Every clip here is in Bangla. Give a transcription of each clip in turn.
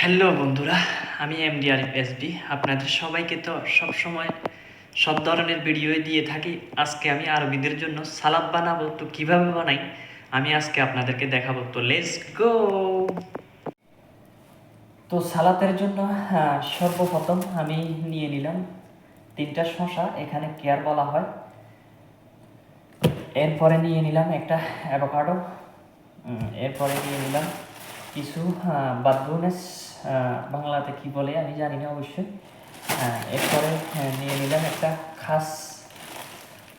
হ্যালো বন্ধুরা, আমি এমডি আরিফ এসবি আপনাদের সবাইকে তো সব সময় সব ধরনের ভিডিও দিয়ে থাকি। আজকে আমি আরবিদের জন্য সালাদ বানাবো। তো কীভাবে বানাই? আমি আজকে আপনাদেরকে দেখাবো। তো লেটস গো তো সালাতের জন্য সর্বপ্রথম আমি নিয়ে নিলাম তিনটা শশা এখানে কেয়ার বলা হয়। এরপরে নিয়ে নিলাম একটা অ্যাভোকাডো। এরপরে নিয়ে নিলাম কিছু বাদরুনেস বাংলাতে কি বলে আমি জানি না অবশ্যই। এরপরে নিয়ে নিলাম একটা খাস।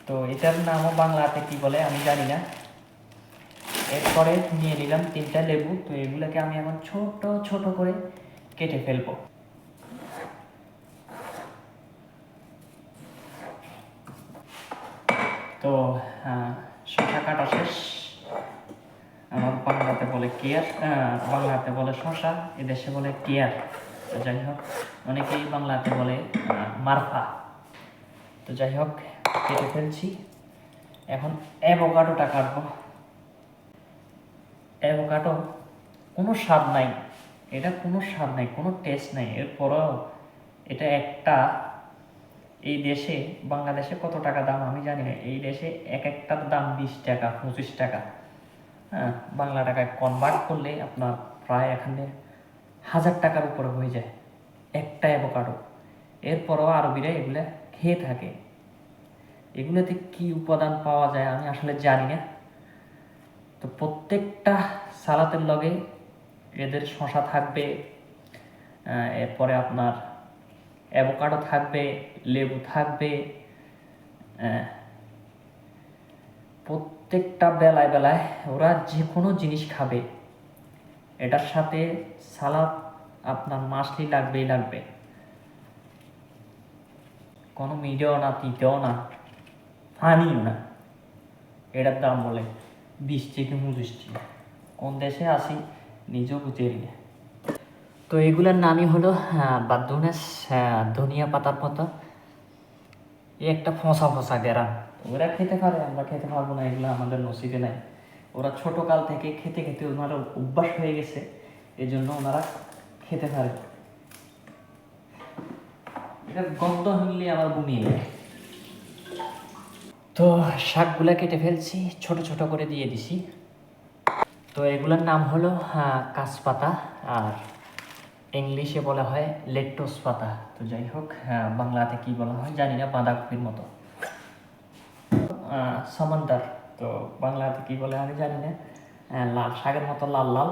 তো এটার নামও বাংলাতে কি বলে আমি জানি না। এরপরে নিয়ে নিলাম তিনটা লেবু। তো এগুলোকে আমি এখন ছোট ছোট করে কেটে ফেলব। তো শসা কাটা শেষ। আমার বাংলাতে বলে কেয়ার বাংলাতে বলে শশা এদেশে বলে কেয়ার। তো যাই হোক, অনেকেই বাংলাতে বলে মারফা। তো যাই হোক, কেটে ফেলছি। এখন অ্যাভোকাডোটা কাটবো। অ্যাভোকাডো, কোনো স্বাদ নাই। এটা কোনো স্বাদ নাই, কোনো টেস্ট নাই। এরপরেও এটা একটা, এই দেশে, বাংলাদেশে কত টাকা দাম আমি জানি না। এই দেশে এক একটার দাম বিশ টাকা, পঁচিশ টাকা। হ্যাঁ বাংলা টাকায় কনভার্ট করলে আপনার প্রায় এখানে হাজার টাকার উপরে হয়ে যায়। একটা অ্যাভোকাডো এরপরও আরবিরা এগুলো খেয়ে থাকে। এগুলোতে কি উপাদান পাওয়া যায় আমি আসলে জানি না। তো প্রত্যেকটা সালাতের লগে এদের শশা থাকবে এরপরে আপনার অ্যাভোকাডো থাকবে, লেবু থাকবে প্রত্যেকটা বেলায় বেলায় ওরা যে কোনো জিনিস খাবে। এটার সাথে সালাদ আপনার মাছলি লাগবেই লাগবে। কোনো মিডেও না, তিতেও না ফানিও না। এটার দাম বলে বিশ থেকে পঁচিশ কোন দেশে আসি নিজেও বুঝে না। তো এগুলোর নামই হলো বাদুনেস ধনিয়া পাতার মতো। এই একটা ফসা ফসা গেরা ওরা খেতে পারে, আমরা খেতে পারব না, এগুলো আমাদের নসিবে নাই। ওরা ছোট কাল থেকে খেতে খেতে ওনারা অভ্যাস হয়ে গেছে এই জন্য ওনারা খেতে পারে। এটা গন্ধ হইলে আমার বমি যায়। তো শাকগুলা কেটে ফেলছি, ছোট ছোট করে দিয়ে দিছি। তো এগুলোর নাম হলো কাঁচপাতা আর ইংলিশে বলা হয় লেট্টোস পাতা। তো যাই হোক বাংলাতে কি বলা হয় জানি না, বাঁধাকপির মতো। সামান্দার তো বাংলাতে কি বলে আমি জানি না। লাল শাকের মতো লাল লাল।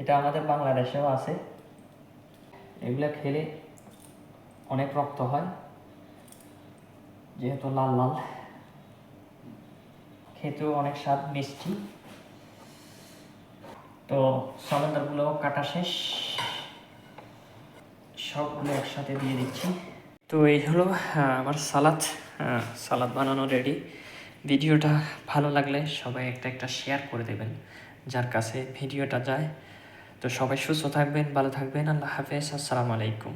এটা আমাদের বাংলাদেশেও আছে। এগুলো খেলে অনেক রক্ত হয়, যেহেতু লাল লাল। খেতেও অনেক স্বাদ, মিষ্টি। তো সামান্দারগুলো কাটা শেষ। সবগুলো একসাথে দিয়ে দিচ্ছি। তো এই হলো আমার সালাদ। সালাদ বানানো রেডি ভিডিওটা ভালো লাগলে সবাই একটা একটা শেয়ার করে দেবেন, যার কাছে ভিডিওটা যায়। তো সবাই সুস্থ থাকবেন, ভালো থাকবেন, আল্লাহ হাফেজ, আসসালামু আলাইকুম।